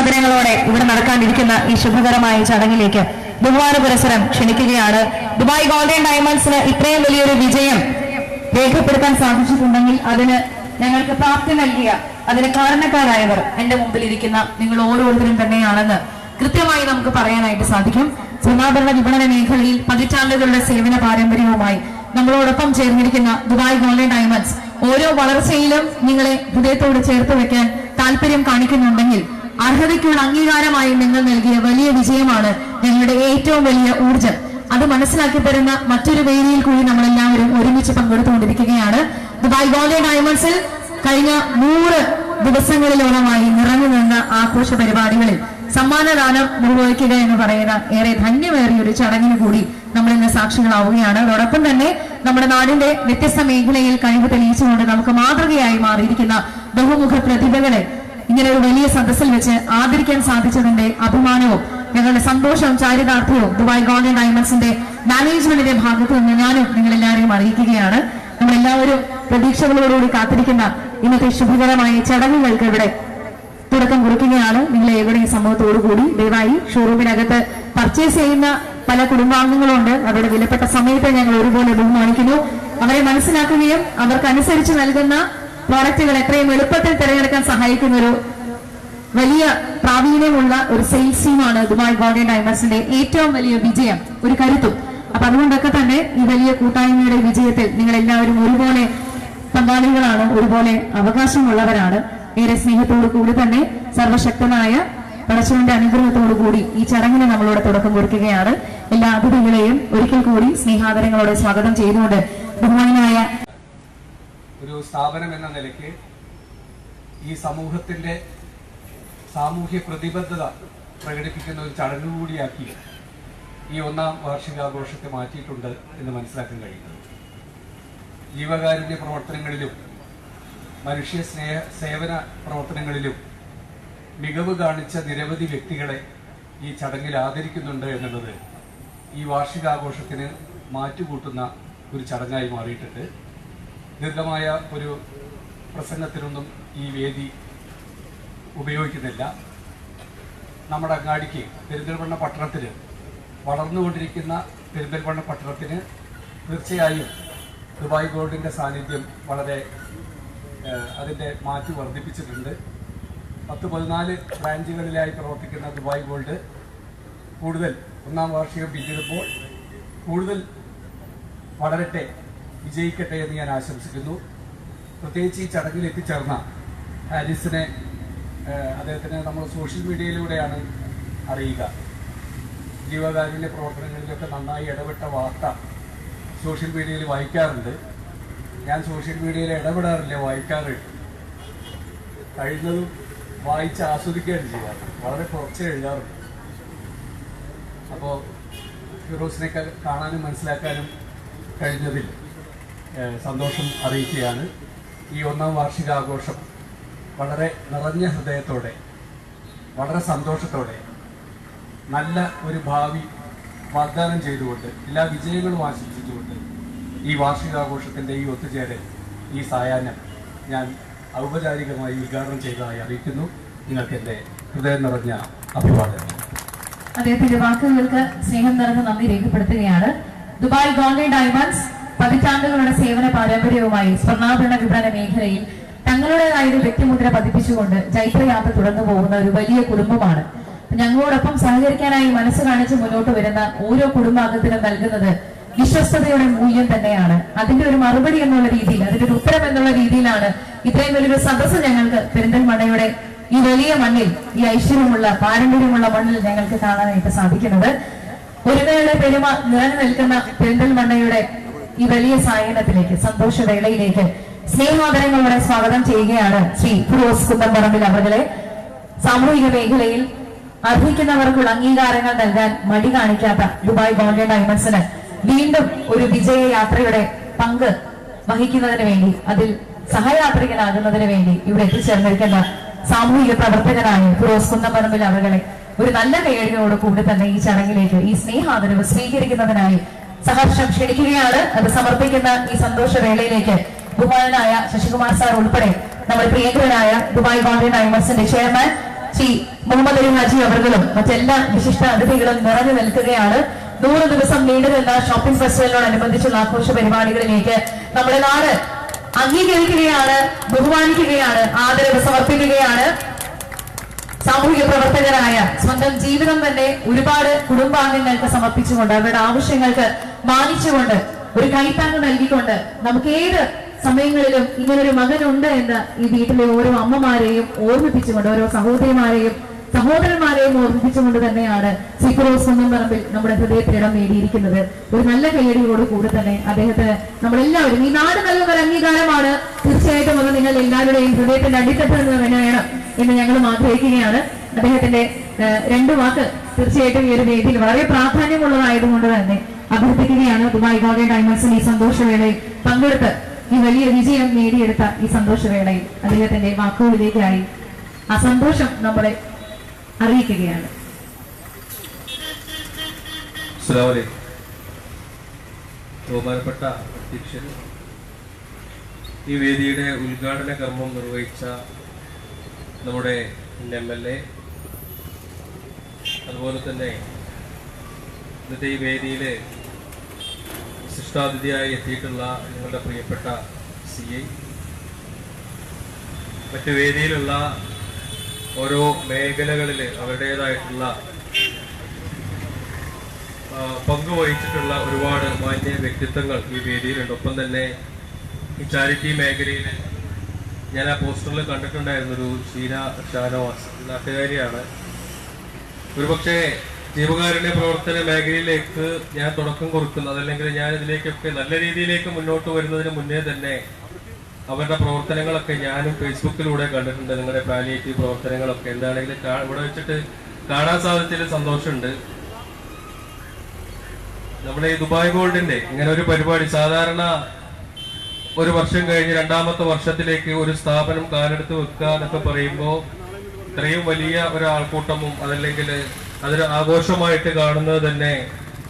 സ്നേഹാദരങ്ങളോടെ ഇവിടെ നടക്കാനിരിക്കുന്ന ഈ ശുഭകരമായ ചടങ്ങിലേക്ക് ബഹുമാന പുരസരം ക്ഷണിക്കുകയാണ്. ദുബായ് ഗോൾഡൻ ഡയമണ്ട്സിന് ഇത്രയും വലിയൊരു വിജയം രേഖപ്പെടുത്താൻ സാധിച്ചിട്ടുണ്ടെങ്കിൽ അതിന് ഞങ്ങൾക്ക് പ്രാപ്തി നൽകിയ അതിന് കാരണക്കാരായവർ എന്റെ മുമ്പിൽ ഇരിക്കുന്ന നിങ്ങൾ ഓരോരുത്തരും തന്നെയാണെന്ന് കൃത്യമായി നമുക്ക് പറയാനായിട്ട് സാധിക്കും. സ്വർണാഭരണ വിപണന മേഖലയിൽ പതിറ്റാണ്ടുകളുടെ സേവന പാരമ്പര്യവുമായി നമ്മളോടൊപ്പം ചേർന്നിരിക്കുന്ന ദുബായ് ഗോൾഡൻ ഡയമണ്ട്സ് ഓരോ വളർച്ചയിലും നിങ്ങളെ ഹൃദയത്തോട് ചേർത്ത് വെക്കാൻ താല്പര്യം കാണിക്കുന്നുണ്ടെങ്കിൽ അർഹതയ്ക്കുള്ള അംഗീകാരമായി നിങ്ങൾ നൽകിയ വലിയ വിജയമാണ് ഞങ്ങളുടെ ഏറ്റവും വലിയ ഊർജം അത് മനസ്സിലാക്കി തരുന്ന മറ്റൊരു വേദിയിൽ കൂടി നമ്മൾ എല്ലാവരും ഒരുമിച്ച് പങ്കെടുത്തുകൊണ്ടിരിക്കുകയാണ്. ദുബായ് ഗോൾഡ് ഡയമണ്ട്സിൽ കഴിഞ്ഞ നൂറ് ദിവസങ്ങളിലോളമായി നിറഞ്ഞു നിന്ന ആഘോഷ പരിപാടികളിൽ സമ്മാനദാനം നിർവഹിക്കുക എന്ന് പറയുന്ന ഏറെ ധന്യമേറിയ ഒരു ചടങ്ങിന് കൂടി നമ്മൾ ഇന്ന് സാക്ഷികളാവുകയാണ്. അതോടൊപ്പം തന്നെ നമ്മുടെ നാടിന്റെ വ്യത്യസ്ത മേഖലയിൽ കഴിവ് തെളിയിച്ചുകൊണ്ട് നമുക്ക് മാതൃകയായി മാറിയിരിക്കുന്ന ബഹുമുഖ പ്രതിഭകളെ ഇങ്ങനെ ഒരു വലിയ സദസ്സിൽ വെച്ച് ആദരിക്കാൻ സാധിച്ചതിന്റെ അഭിമാനവും ഞങ്ങളുടെ സന്തോഷവും ചാരിതാർത്ഥ്യവും ദുബായ് ഗോൾഡൻ ഡയമണ്ട്സിന്റെ മാനേജ്മെന്റിന്റെ ഭാഗത്തു നിന്ന് ഞാനും നിങ്ങളെല്ലാവരെയും അറിയിക്കുകയാണ്. നമ്മളെല്ലാവരും പ്രതീക്ഷകളോടുകൂടി കാത്തിരിക്കുന്ന ഇന്നത്തെ ശുഭകരമായ ചടങ്ങുകൾക്ക് ഇവിടെ തുടക്കം കുറിക്കുകയാണ്. എവിടെയും സമൂഹത്തോടു കൂടി ദയവായി ഷോറൂമിനകത്ത് പർച്ചേസ് ചെയ്യുന്ന പല കുടുംബാംഗങ്ങളുണ്ട്. അവരുടെ വിലപ്പെട്ട സമയത്തെ ഞങ്ങൾ ഒരുപോലെ ബഹുമാനിക്കുന്നു. അവരെ മനസ്സിലാക്കുകയും അവർക്കനുസരിച്ച് നൽകുന്ന പ്രോഡക്റ്റുകൾ എത്രയും എളുപ്പത്തിൽ തിരഞ്ഞെടുക്കാൻ സഹായിക്കുന്ന ഒരു വലിയ പ്രാവീണ്യമുള്ള ഒരു സെയിൽസ് ടീമാണ് ദുബായ് ഗോൾഡൻ ഡയമണ്ട്സിന്റെ ഏറ്റവും വലിയ വിജയം ഒരു കരുത്തും. അപ്പൊ അതുകൊണ്ടൊക്കെ തന്നെ ഈ വലിയ കൂട്ടായ്മയുടെ വിജയത്തിൽ നിങ്ങൾ എല്ലാവരും ഒരുപോലെ പങ്കാളികളാണ് ഒരുപോലെ അവകാശമുള്ളവരാണ്. ഏറെ സ്നേഹത്തോടു കൂടി തന്നെ സർവശക്തനായ പടച്ചവന്റെ അനുഗ്രഹത്തോടു കൂടി ഈ ചടങ്ങിന് നമ്മളോട് തുടക്കം കുറിക്കുകയാണ്. എല്ലാ അതിഥികളെയും ഒരിക്കൽ കൂടി സ്നേഹാദരങ്ങളോടെ സ്വാഗതം ചെയ്തുകൊണ്ട് ബഹുമാനായ സ്ഥാപനം എന്ന നിലയ്ക്ക് ഈ സമൂഹത്തിന്റെ സാമൂഹ്യ പ്രതിബദ്ധത പ്രകടിപ്പിക്കുന്ന ഒരു ചടങ്ങ് കൂടിയാക്കി ഈ ഒന്നാം വാർഷികാഘോഷത്തെ മാറ്റിയിട്ടുണ്ട് എന്ന് മനസ്സിലാക്കാൻ കഴിയുന്നത്. ജീവകാരുണ്യ പ്രവർത്തനങ്ങളിലും മനുഷ്യ സ്നേഹ സേവന പ്രവർത്തനങ്ങളിലും മികവ് കാണിച്ച നിരവധി വ്യക്തികളെ ഈ ചടങ്ങിൽ ആദരിക്കുന്നുണ്ട് എന്നുള്ളത് ഈ വാർഷികാഘോഷത്തിന് മാറ്റുകൂട്ടുന്ന ഒരു ചടങ്ങായി മാറിയിട്ടുണ്ട്. ദീർഘമായ ഒരു പ്രസംഗത്തിനൊന്നും ഈ വേദി ഉപയോഗിക്കുന്നില്ല. നമ്മുടെ അങ്ങാടിക്ക് പെരിന്തൽമണ്ണ പട്ടണത്തിൽ വളർന്നുകൊണ്ടിരിക്കുന്ന പെരിന്തൽമണ്ണ പട്ടണത്തിന് തീർച്ചയായും ദുബായ് ഗോൾഡിന്റെ സാന്നിധ്യം വളരെ അതിന്റെ മാറ്റി വർദ്ധിപ്പിച്ചിട്ടുണ്ട്. പത്ത് പതിനാല് ബ്രാഞ്ചുകളിലായി പ്രവർത്തിക്കുന്ന ദുബായ് ഗോൾഡ് കൂടുതൽ ഒന്നാം വാർഷികം പിന്നിടുമ്പോൾ കൂടുതൽ വളരട്ടെ വിജയിക്കട്ടെ എന്ന് ഞാൻ ആശംസിക്കുന്നു. പ്രത്യേകിച്ച് ഈ ചടങ്ങിൽ എത്തിച്ചേർന്ന ഹാരിസിനെ അദ്ദേഹത്തിന് നമ്മൾ സോഷ്യൽ മീഡിയയിലൂടെയാണ് അറിയുക. ജീവകാരുണ്യ പ്രവർത്തനങ്ങളിലൊക്കെ നന്നായി ഇടപെട്ട വാർത്ത സോഷ്യൽ മീഡിയയിൽ വായിക്കാറുണ്ട്. ഞാൻ സോഷ്യൽ മീഡിയയിൽ ഇടപെടാറില്ല വായിക്കാറുണ്ട്. കഴിയുന്നതും വായിച്ച് ആസ്വദിക്കുകയാണ് ചെയ്യാറ്. വളരെ കുറച്ച് എഴുതാറുണ്ട്. അപ്പോൾ ഫിറോസിനെ ക- കാണാനും മനസ്സിലാക്കാനും കഴിഞ്ഞതിൽ ഏഹ്, സന്തോഷം അറിയിക്കുകയാണ്. ഈ ഒന്നാം വാർഷികാഘോഷം വളരെ നിറഞ്ഞ ഹൃദയത്തോടെ വളരെ സന്തോഷത്തോടെ നല്ല ഒരു ഭാവി വാഗ്ദാനം ചെയ്തുകൊണ്ട് എല്ലാ വിജയങ്ങളും ആശംസിച്ചുകൊണ്ട് ഈ വാർഷികാഘോഷത്തിന്റെ ഈ ഒത്തുചേരൽ ഈ സായാഹ്നം ഞാൻ ഔപചാരികമായി ഉദ്ഘാടനം ചെയ്തതായി അറിയിക്കുന്നു. നിങ്ങൾക്ക് എന്റെ ഹൃദയം നിറഞ്ഞ അഭിവാദനം അദ്ദേഹത്തിന്റെ വാക്കുകൾക്ക് സ്നേഹം നിറഞ്ഞ നന്ദി രേഖപ്പെടുത്തുകയാണ്. ദുബായ് ഗോൾഡൻ ഡയമണ്ട്സ് പതിറ്റാണ്ടുകളുടെ സേവന പാരമ്പര്യവുമായി സ്വർണാഭരണ വിപണന മേഖലയിൽ തങ്ങളുടേതായ ഒരു വ്യക്തിമുദ്ര പതിപ്പിച്ചുകൊണ്ട് ജൈത്രയാത്ര തുടർന്നു പോകുന്ന ഒരു വലിയ കുടുംബമാണ്. ഞങ്ങളോടൊപ്പം സഹകരിക്കാനായി മനസ്സ് കാണിച്ച് മുന്നോട്ട് വരുന്ന ഓരോ കുടുംബാംഗത്തിനും നൽകുന്നത് വിശ്വസ്തയുടെ മൂല്യം തന്നെയാണ്. അതിന്റെ ഒരു മറുപടി എന്നുള്ള രീതിയിൽ അതിന്റെ ഒരു ഉത്തരം എന്നുള്ള രീതിയിലാണ് ഇത്രയും വലിയൊരു സദസ്സ് ഞങ്ങൾക്ക് പെരിന്തൽമണ്ണയുടെ ഈ വലിയ മണ്ണിൽ ഈ ഐശ്വര്യമുള്ള പാരമ്പര്യമുള്ള മണ്ണിൽ ഞങ്ങൾക്ക് കാണാനായിട്ട് സാധിക്കുന്നത്. ഒരുമയുടെ പെരുമ നിറഞ്ഞു നിൽക്കുന്ന പെരിന്തൽമണ്ണയുടെ ഈ വലിയ സായനത്തിലേക്ക് സന്തോഷവേളയിലേക്ക് സ്നേഹാദരങ്ങളോടെ സ്വാഗതം ചെയ്യുകയാണ് ശ്രീ ഫിറോസ് കുന്നംപറമ്പിൽ അവരുടെ സാമൂഹിക മേഖലയിൽ അർഹിക്കുന്നവർക്കുള്ള അംഗീകാരങ്ങൾ നൽകാൻ മടി കാണിക്കാത്ത ദുബായ് ഗോൾഡൻ ഡയമണ്ട്സിന് വീണ്ടും ഒരു വിജയ യാത്രയുടെ പങ്ക് വഹിക്കുന്നതിന് വേണ്ടി അതിൽ സഹയാത്രികനാകുന്നതിന് വേണ്ടി ഇവിടെ എത്തിച്ചേർന്നിരിക്കുന്ന സാമൂഹിക പ്രവർത്തകനായ ഫിറോസ് കുന്നപ്പറമ്പിൽ അവകളെ ഒരു നല്ല കൈയടിയോട് കൂടി തന്നെ ഈ ചടങ്ങിലേക്ക് ഈ സ്നേഹാദരവ് സ്വീകരിക്കുന്നതിനായി സഹർഷം ക്ഷണിക്കുകയാണ്. അത് സമർപ്പിക്കുന്ന ഈ സന്തോഷവേളയിലേക്ക് ബഹുമാനായ ശശികുമാർ സാർ ഉൾപ്പെടെ നമ്മുടെ പ്രിയങ്കരനായ ദുബായ് ഗോൾഡൻ ഐമസിന്റെ ചെയർമാൻ ശ്രീ മുഹമ്മദ് അലി ഹാജി അവർകളും മറ്റെല്ലാ വിശിഷ്ട അതിഥികളും നിറഞ്ഞു നിൽക്കുകയാണ്. നൂറ് ദിവസം നീണ്ടു നിന്ന ഷോപ്പിംഗ് ഫെസ്റ്റിവലിനോടനുബന്ധിച്ചുള്ള ആഘോഷ പരിപാടികളിലേക്ക് നമ്മുടെ നാട് അംഗീകരിക്കുകയാണ് ബഹുമാനിക്കുകയാണ് ആദരവ് സമർപ്പിക്കുകയാണ്. സാമൂഹിക പ്രവർത്തകരായ സ്വന്തം ജീവിതം തന്നെ ഒരുപാട് കുടുംബാംഗങ്ങൾക്ക് സമർപ്പിച്ചുകൊണ്ട് അവരുടെ ആവശ്യങ്ങൾക്ക് മാനിച്ചുകൊണ്ട് ഒരു കൈത്താങ്ങ് നൽകിക്കൊണ്ട് നമുക്ക് ഏത് സമയങ്ങളിലും ഇങ്ങനൊരു മകനുണ്ട് എന്ന് ഈ വീട്ടിലെ ഓരോ അമ്മമാരെയും ഓർമ്മിപ്പിച്ചുകൊണ്ട് ഓരോ സഹോദരിമാരെയും സഹോദരന്മാരെയും ഓർമ്മിപ്പിച്ചുകൊണ്ട് തന്നെയാണ് സിക്കുറോസ് കുന്നംപറമ്പിൽ നമ്മുടെ ഹൃദയത്തിൽ ഇടം നേടിയിരിക്കുന്നത്. ഒരു നല്ല കൈയടിയോട് കൂടി തന്നെ അദ്ദേഹത്തിന് നമ്മളെല്ലാവരും ഈ നാട് നൽകുന്ന ഒരു അംഗീകാരമാണ്. തീർച്ചയായിട്ടും അത് നിങ്ങൾ എല്ലാവരുടെയും ഹൃദയത്തിന്റെ അടിത്തട്ടെന്ന് തന്നെയാണ് എന്ന് ഞങ്ങളും ആഗ്രഹിക്കുകയാണ്. അദ്ദേഹത്തിന്റെ രണ്ടു വാക്ക് തീർച്ചയായിട്ടും ഈ ഒരു വേദിയിൽ വളരെ പ്രാധാന്യമുള്ളതായതുകൊണ്ട് തന്നെ അഭ്യർത്ഥിക്കുകയാണ്. ദുബായ് ഗോൾഡൻ ഡയമണ്ട്സിൽ ഈ സന്തോഷവേളയിൽ പങ്കെടുത്ത് ഈ വലിയ വിജയം നേടിയെടുത്ത ഈ സന്തോഷവേളയിൽ അദ്ദേഹത്തിന്റെ വാക്കുകളിലേക്കായി ആ സന്തോഷം നമ്മളെ അറിയിക്കുകയാണ്. ബഹുമാനപ്പെട്ട അധ്യക്ഷൻ ഈ വേദിയുടെ ഉദ്ഘാടന കർമ്മം നിർവഹിച്ച നമ്മുടെ എം എൽ എ അതുപോലെ തന്നെ ഇന്നത്തെ ഈ വേദിയിൽ വിശിഷ്ടാതിഥിയായി എത്തിയിട്ടുള്ള നിങ്ങളുടെ പ്രിയപ്പെട്ട സി ഐ. മറ്റു വേദിയിലുള്ള ഓരോ മേഖലകളിൽ അവരുടേതായിട്ടുള്ള പങ്കുവഹിച്ചിട്ടുള്ള ഒരുപാട് മാന്യ വ്യക്തിത്വങ്ങൾ ഈ വേദിയിലുണ്ട്. ഒപ്പം തന്നെ ഈ ചാരിറ്റി മേഖലയിൽ ഞാൻ ആ പോസ്റ്ററിൽ കണ്ടിട്ടുണ്ടായിരുന്നു ഒരു ഷീന ഷാനവാസ് നാട്ടുകാരിയാണ്. ഒരുപക്ഷെ ജീവകാരുണ്യ പ്രവർത്തന മേഖലയിലേക്ക് ഞാൻ തുടക്കം കുറിക്കുന്നു. അതല്ലെങ്കിൽ ഞാൻ ഇതിലേക്കൊക്കെ നല്ല രീതിയിലേക്ക് മുന്നോട്ട് വരുന്നതിന് മുന്നേ തന്നെ അവരുടെ പ്രവർത്തനങ്ങളൊക്കെ ഞാനും ഫേസ്ബുക്കിലൂടെ കണ്ടിട്ടുണ്ട്. നിങ്ങളുടെ പാലിയേറ്റീവ് പ്രവർത്തനങ്ങളൊക്കെ. എന്താണെങ്കിലും ഇവിടെ വെച്ചിട്ട് കാണാൻ സാധിച്ചതിൽ സന്തോഷമുണ്ട്. നമ്മുടെ ഈ ദുബായ് ഗോൾഡിന്റെ ഇങ്ങനെ ഒരു പരിപാടി സാധാരണ ഒരു വർഷം കഴിഞ്ഞ് രണ്ടാമത്തെ വർഷത്തിലേക്ക് ഒരു സ്ഥാപനം കാലെടുത്ത് വെക്കുക എന്നൊക്കെ പറയുമ്പോൾ ഇത്രയും വലിയ ഒരാൾക്കൂട്ടമും അതല്ലെങ്കിൽ അതൊരു ആഘോഷമായിട്ട് കാണുന്നത് തന്നെ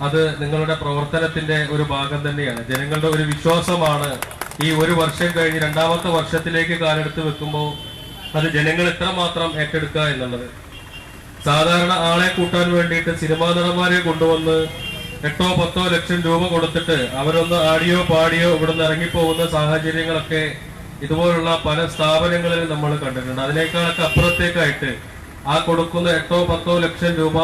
അത് നിങ്ങളുടെ പ്രവർത്തനത്തിന്റെ ഒരു ഭാഗം തന്നെയാണ്. ജനങ്ങളുടെ ഒരു വിശ്വാസമാണ് ഈ ഒരു വർഷം കഴിഞ്ഞ് രണ്ടാമത്തെ വർഷത്തിലേക്ക് കാലെടുത്ത് വെക്കുമ്പോൾ അത് ജനങ്ങൾ എത്രമാത്രം ഏറ്റെടുക്കുക എന്നുള്ളത്. സാധാരണ ആളെ കൂട്ടാൻ വേണ്ടിയിട്ട് സിനിമാ നടന്മാരെ കൊണ്ടുവന്ന് എട്ടോ പത്തോ ലക്ഷം രൂപ കൊടുത്തിട്ട് അവരൊന്ന് ആടിയോ പാടിയോ ഇവിടുന്ന് ഇറങ്ങിപ്പോകുന്ന സാഹചര്യങ്ങളൊക്കെ ഇതുപോലുള്ള പല സ്ഥാപനങ്ങളിൽ നമ്മൾ കണ്ടിട്ടുണ്ട്. അതിനേക്കാളൊക്കെ അപ്പുറത്തേക്കായിട്ട് ആ കൊടുക്കുന്ന എട്ടോ പത്തോ ലക്ഷം രൂപ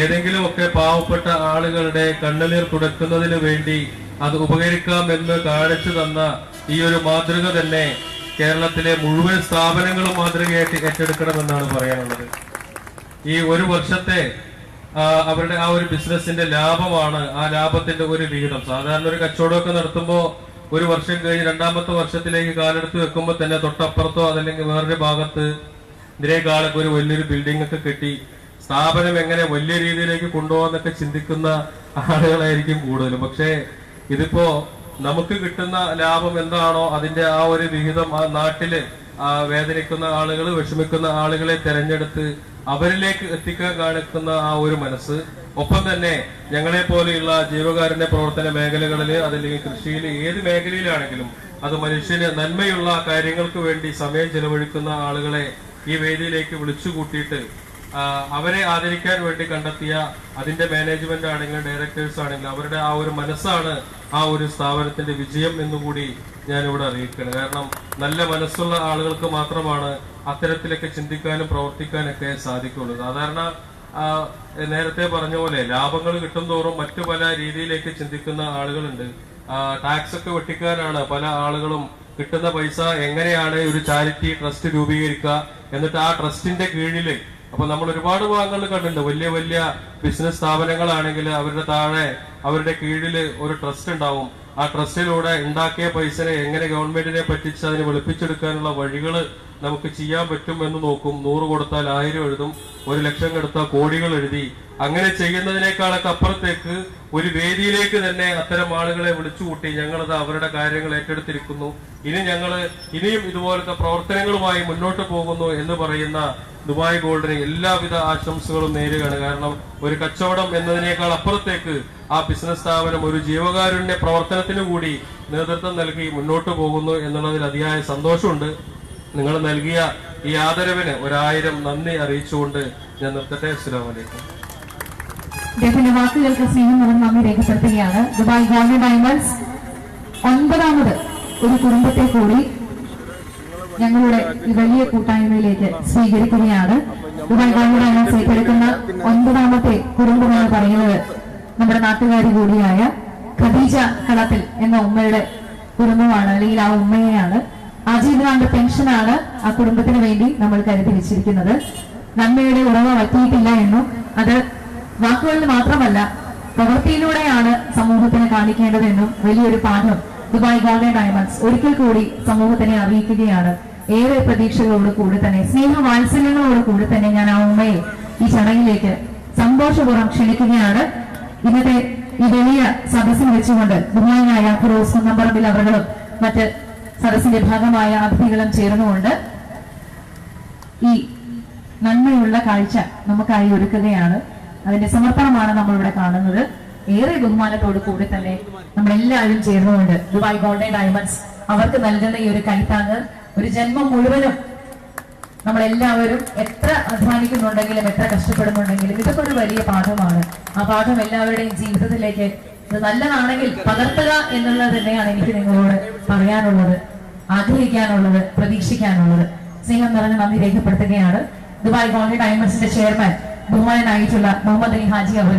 ഏതെങ്കിലുമൊക്കെ പാവപ്പെട്ട ആളുകളുടെ കണ്ണുനീർ തുടക്കുന്നതിന് വേണ്ടി അത് ഉപകരിക്കാമെന്ന് കാണിച്ചു തന്ന ഈ ഒരു മാതൃക തന്നെ കേരളത്തിലെ മുഴുവൻ സ്ഥാപനങ്ങളും മാതൃകയായിട്ട് ഏറ്റെടുക്കണമെന്നാണ് പറയാനുള്ളത്. ഈ ഒരു വർഷത്തെ അവരുടെ ആ ഒരു ബിസിനസിന്റെ ലാഭമാണ് ആ ലാഭത്തിന്റെ ഒരു വിഹിതം. സാധാരണ ഒരു കച്ചവടമൊക്കെ നടത്തുമ്പോൾ ഒരു വർഷം കഴിഞ്ഞ് രണ്ടാമത്തെ വർഷത്തിലേക്ക് കാലെടുത്ത് വെക്കുമ്പോൾ തന്നെ തൊട്ടപ്പുറത്തോ അതല്ലെങ്കിൽ വേറൊരു ഭാഗത്ത് ഇതിനേക്കാളൊക്കെ ഒരു വലിയൊരു ബിൽഡിംഗ് ഒക്കെ കെട്ടി സ്ഥാപനം എങ്ങനെ വലിയ രീതിയിലേക്ക് കൊണ്ടുപോകാന്നൊക്കെ ചിന്തിക്കുന്ന ആളുകളായിരിക്കും കൂടുതലും. പക്ഷേ ഇതിപ്പോ നമുക്ക് കിട്ടുന്ന ലാഭം എന്താണോ അതിന്റെ ആ ഒരു വിഹിതം ആ നാട്ടിൽ വേദനിക്കുന്ന ആളുകൾ വിഷമിക്കുന്ന ആളുകളെ തെരഞ്ഞെടുത്ത് അവരിലേക്ക് എത്തിക്കാൻ കാണിക്കുന്ന ആ ഒരു മനസ്സ്. ഒപ്പം തന്നെ ഞങ്ങളെ പോലെയുള്ള ജീവകാരുണ്യ പ്രവർത്തന മേഖലകളിൽ അതല്ലെങ്കിൽ കൃഷിയിൽ ഏത് മേഖലയിലാണെങ്കിലും അത് മനുഷ്യന് നന്മയുള്ള കാര്യങ്ങൾക്ക് വേണ്ടി സമയം ചെലവഴിക്കുന്ന ആളുകളെ ഈ വേദിയിലേക്ക് വിളിച്ചു കൂട്ടിയിട്ട് അവരെ ആദരിക്കാൻ വേണ്ടി കണ്ടെത്തിയ അതിന്റെ മാനേജ്മെന്റ് ആണെങ്കിലും ഡയറക്ടേഴ്സ് ആണെങ്കിലും അവരുടെ ആ ഒരു മനസ്സാണ് ആ ഒരു സ്ഥാപനത്തിന്റെ വിജയം എന്നുകൂടി ഞാൻ ഇവിടെ അറിയിക്കണം കാരണം നല്ല മനസ്സുള്ള ആളുകൾക്ക് മാത്രമാണ് അത്തരത്തിലൊക്കെ ചിന്തിക്കാനും പ്രവർത്തിക്കാനൊക്കെ സാധിക്കുള്ളൂ സാധാരണ നേരത്തെ പറഞ്ഞ പോലെ ലാഭങ്ങൾ കിട്ടും തോറും മറ്റു പല രീതിയിലേക്ക് ചിന്തിക്കുന്ന ആളുകളുണ്ട്. ടാക്സ് ഒക്കെ വെട്ടിക്കാനാണ് പല ആളുകളും കിട്ടുന്ന പൈസ എങ്ങനെയാണ് ഒരു ചാരിറ്റി ട്രസ്റ്റ് രൂപീകരിക്കുക എന്നിട്ട് ആ ട്രസ്റ്റിന്റെ കീഴിൽ അപ്പൊ നമ്മൾ ഒരുപാട് ഭാഗങ്ങളിൽ കണ്ടിട്ടുണ്ട്. വലിയ വലിയ ബിസിനസ് സ്ഥാപനങ്ങളാണെങ്കിൽ അവരുടെ താഴെ അവരുടെ കീഴിൽ ഒരു ട്രസ്റ്റ് ഉണ്ടാവും. ആ ട്രസ്റ്റിലൂടെ ഉണ്ടാക്കിയ പൈസനെ എങ്ങനെ ഗവൺമെന്റിനെ പറ്റിച്ച് അതിനെ വെളുപ്പിച്ചെടുക്കാനുള്ള വഴികൾ നമുക്ക് ചെയ്യാൻ പറ്റും എന്ന് നോക്കും. നൂറ് കൊടുത്താൽ ആയിരം എഴുതും. ഒരു ലക്ഷം കൊടുത്താൽ കോടികൾ എഴുതി. അങ്ങനെ ചെയ്യുന്നതിനേക്കാളൊക്കെ അപ്പുറത്തേക്ക് ഒരു വേദിയിലേക്ക് തന്നെ അത്തരം ആളുകളെ വിളിച്ചുകൂട്ടി ഞങ്ങളത് അവരുടെ കാര്യങ്ങൾ ഏറ്റെടുത്തിരിക്കുന്നു. ഇനി ഞങ്ങൾ ഇനിയും ഇതുപോലത്തെ പ്രവർത്തനങ്ങളുമായി മുന്നോട്ട് പോകുന്നു എന്ന് പറയുന്ന ദുബായ് ഗോൾഡിന് എല്ലാവിധ ആശംസകളും നേരുകയാണ്. കാരണം ഒരു കച്ചവടം എന്നതിനേക്കാൾ അപ്പുറത്തേക്ക് ആ ബിസിനസ് സ്ഥാപനം ഒരു ജീവകാരുണ്യ പ്രവർത്തനത്തിനു കൂടി നേതൃത്വം നൽകി മുന്നോട്ട് പോകുന്നു എന്നുള്ളതിൽ അതിയായ സന്തോഷമുണ്ട്. നിങ്ങൾ നൽകിയ ഈ ആദരവിന് ഒരായിരം നന്ദി അറിയിച്ചുകൊണ്ട് ഞാൻ നിർത്തട്ടെ? അലൈക്കും. അദ്ദേഹത്തിന്റെ വാക്കുകൾക്ക് സ്നേഹം നന്ദി രേഖപ്പെടുത്തുകയാണ്. ദുബായ് ഗോൾഡ് ഡയമണ്ട്സ് ഒൻപതാമത് ഒരു കുടുംബത്തെ കൂടി ഞങ്ങളുടെ ഈ വലിയ കൂട്ടായ്മയിലേക്ക് സ്വീകരിക്കുകയാണ്. ദുബായ് ഗോൾഡ് ഡയമണ്ട്സ് ഏറ്റെടുക്കുന്ന ഒൻപതാമത്തെ കുടുംബം പറയുന്നത് നമ്മുടെ നാട്ടുകാരി കൂടിയായ ഖദീജ കളത്തിൽ എന്ന ഉമ്മയുടെ കുടുംബമാണ് അല്ലെങ്കിൽ ആ ഉമ്മയെയാണ്. ആജീവനാന്ത പെൻഷനാണ് ആ കുടുംബത്തിന് വേണ്ടി നമ്മൾ കരുതി വെച്ചിരിക്കുന്നത്. നന്മയുടെ ഉറവ വറ്റിയിട്ടില്ല എന്നും അത് വാക്കുകളിൽ മാത്രമല്ല പ്രവൃത്തിയിലൂടെയാണ് സമൂഹത്തിന് കാണിക്കേണ്ടതെന്നും വലിയൊരു പാഠം ദുബായ് ഗോൾഡൻ ഡയമണ്ട്സ് ഒരിക്കൽ കൂടി സമൂഹത്തിനെ അറിയിക്കുകയാണ്. ഏറെ പ്രതീക്ഷകളോട് കൂടി തന്നെ സ്നേഹ വാത്സല്യങ്ങളോട് കൂടി തന്നെ ഞാൻ ആ ഉമ്മയെ ഈ ചടങ്ങിലേക്ക് സന്തോഷപൂർവം ക്ഷണിക്കുകയാണ്. ഇന്നത്തെ ഈ വലിയ സദസ്സിൽ വെച്ചുകൊണ്ട് ദുബായിനായ ഫിറോസ് കുന്നമ്പറമ്പിൽ അവരുടെ മറ്റ് സദസ്സിന്റെ ഭാഗമായ അതിഥികളും ചേർന്നുകൊണ്ട് ഈ നന്മയുള്ള കാഴ്ച നമുക്കായി ഒരുക്കുകയാണ്. അതിന്റെ സമർപ്പണമാണ് നമ്മളിവിടെ കാണുന്നത്. ഏറെ ബഹുമാനത്തോടു കൂടി തന്നെ നമ്മളെല്ലാവരും ചേർന്നുകൊണ്ട് ദുബായ് ഗോൾഡൻ ഡയമണ്ട്സ് അവർക്ക് നൽകുന്ന ഈ ഒരു കൈത്താങ്ങ് ഒരു ജന്മം മുഴുവനും നമ്മളെല്ലാവരും എത്ര അധ്വാനിക്കുന്നുണ്ടെങ്കിലും എത്ര കഷ്ടപ്പെടുന്നുണ്ടെങ്കിലും ഇതൊക്കെ ഒരു വലിയ പാഠമാണ്. ആ പാഠം എല്ലാവരുടെയും ജീവിതത്തിലേക്ക് ഇത് നല്ലതാണെങ്കിൽ പകർത്തുക എന്നുള്ളത് തന്നെയാണ് എനിക്ക് നിങ്ങളോട് പറയാനുള്ളത് ആഗ്രഹിക്കാനുള്ളത് പ്രതീക്ഷിക്കാനുള്ളത്. സ്നേഹം നിറഞ്ഞ നന്ദി രേഖപ്പെടുത്തുകയാണ്. ദുബായ് ഗോൾഡ് ഡയമണ്ട്സിന്റെ ചെയർമാൻ ബഹുമാനായിട്ടുള്ള മുഹമ്മദ് അലി ഹാജി അവർ